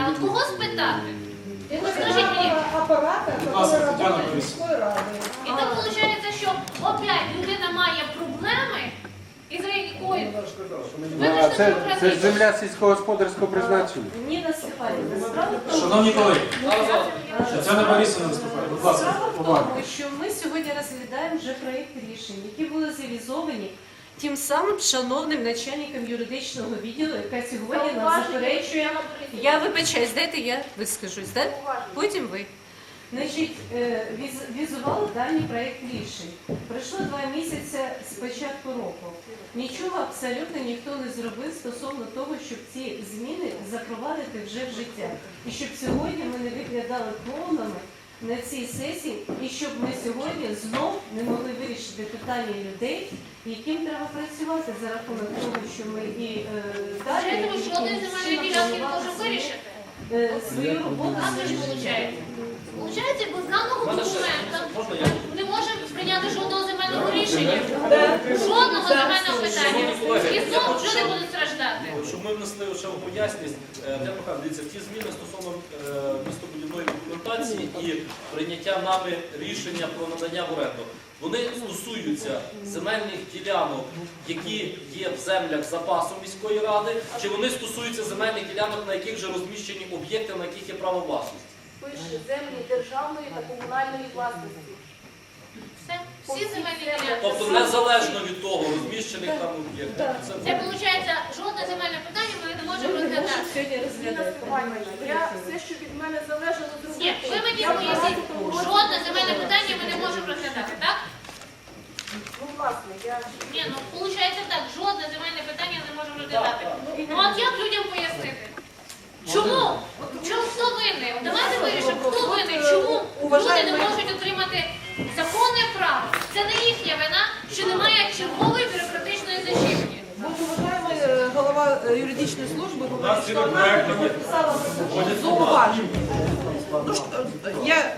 а от кого спитати? Е, е, і так виходить, що опять людина має проблеми, і за якої ну, це, земля сільськогосподарського призначення. Не насипає. Справа в тому, Шановні колеги, Тетяна Борисовна. Будь ласка, справа в тому, що ми сьогодні розглядаємо вже проєкт рішень, які були завізовані тим самим шановним начальником юридичного відділу, яка сьогодні нам заперечує. Я вибачаюсь, дайте я вискажусь, да? потім ви. Значить, е, візували даний проєкт рішень. Пройшло два місяці з початку року. Нічого абсолютно ніхто не зробив стосовно того, щоб ці зміни запровадити вже в життя. І щоб сьогодні ми не виглядали клоунами на цій сесії, і щоб ми сьогодні знов не могли вирішити питання людей, яким треба працювати за рахунок того, що ми і е, далі що один ділянки не можемо вирішити. е, свою роботу. Ж виходить. Получається, без даного документа не можемо прийняти жодного земельного рішення. Жодного земельного питання. І знову люди будуть страждати. Щоб ми внесли ще в поясність, е, Тетяна Михайловна, дивіться, ті зміни стосовно е, містобудівної документації і прийняття нами рішення про надання в оренду, вони стосуються земельних ділянок, які є в землях запасу міської ради, чи вони стосуються земельних ділянок, на яких вже розміщені об'єкти, на яких є право власності. пише землі державної та комунальної власності. Все. Всі земельні ділянки. Тобто незалежно від того, розміщених там об'єктів. Це Це виходить, жодне земельне питання ми не можемо розглядати. Сьогодні. Степанівна, я все, що від мене залежало зробити. Ні, ви мені поясніть, жодне земельне питання ми не можемо розглядати, так? Ну, власне, я Ні, ну виходить так, жодне земельне питання не можемо розглядати. Ну от як людям пояснити? Чому? Чому хто винний? Давайте вирішимо, хто винний, чому люди не можуть отримати голова э, юридичной службы говорит, что она подписала зауважение. Ну что, я,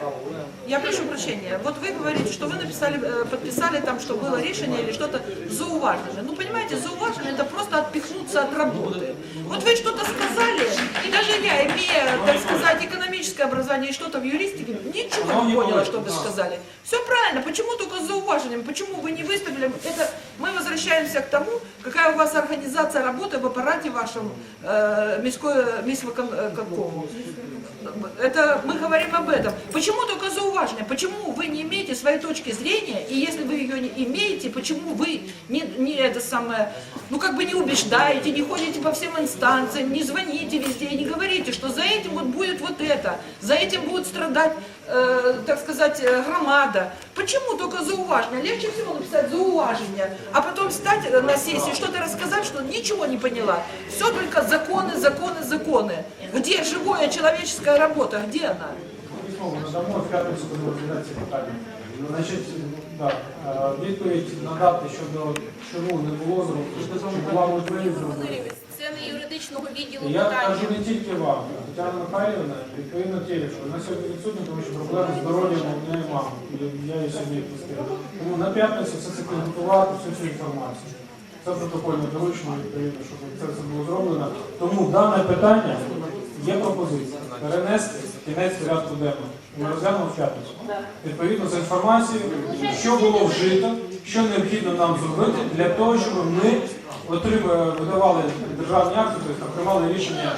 я прошу прощения. Вот вы говорите, что вы написали, э, подписали там, что было решение или что-то зауважение. Ну, понимаете, зауважение это просто отпихнуться от работы. Вот вы что-то сказали, и даже я, имея, так сказать, экономическое образование и что-то в юристике, ничего не поняла, что вы сказали. Все правильно, почему только с зауважением, почему вы не выставили, это мы возвращаемся к тому, какая у вас организация работы в аппарате вашем э, міської, міськвиконкому. Это мы говорим об этом. Почему только зауважение? Почему вы не имеете своей точки зрения, и если вы ее не имеете, почему вы не, не это самое, ну как бы не убеждаете, не ходите по всем инстанциям, не звоните везде, и не говорите, что за этим вот будет вот это, за этим будет страдать, э, так сказать, э, громада. Почему только зауважение? Легче всего написать зауважение, а потом встать э, на сессии, что-то рассказать, что ничего не поняла. Все только законы, законы, законы. Где живая человеческая работа? Где она? Письмово надамо в п'ятницю, коли розглядати ці питання. Значить, да, е, відповідь надати щодо чому не було зроблено, чи була можливість зробити. Юридичного відділу Я питання. кажу не тільки вам, Тетяна Михайлівна, відповідно тілі, що вона сьогодні відсутня, тому що проблеми з здоров'ям у неї і Я її сьогодні відпустив. Тому на п'ятницю все це підготувати, всю цю інформацію. Це протокольно доручено, відповідно, щоб це все було зроблено. Тому дане питання є пропозиція перенести кінець порядку денного. Ми розглянемо в п'ятницю. Відповідно за інформацією, що було вжито, що необхідно нам зробити для того, щоб ми отримали, видавали державні акти, тобто приймали рішення.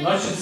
Значить,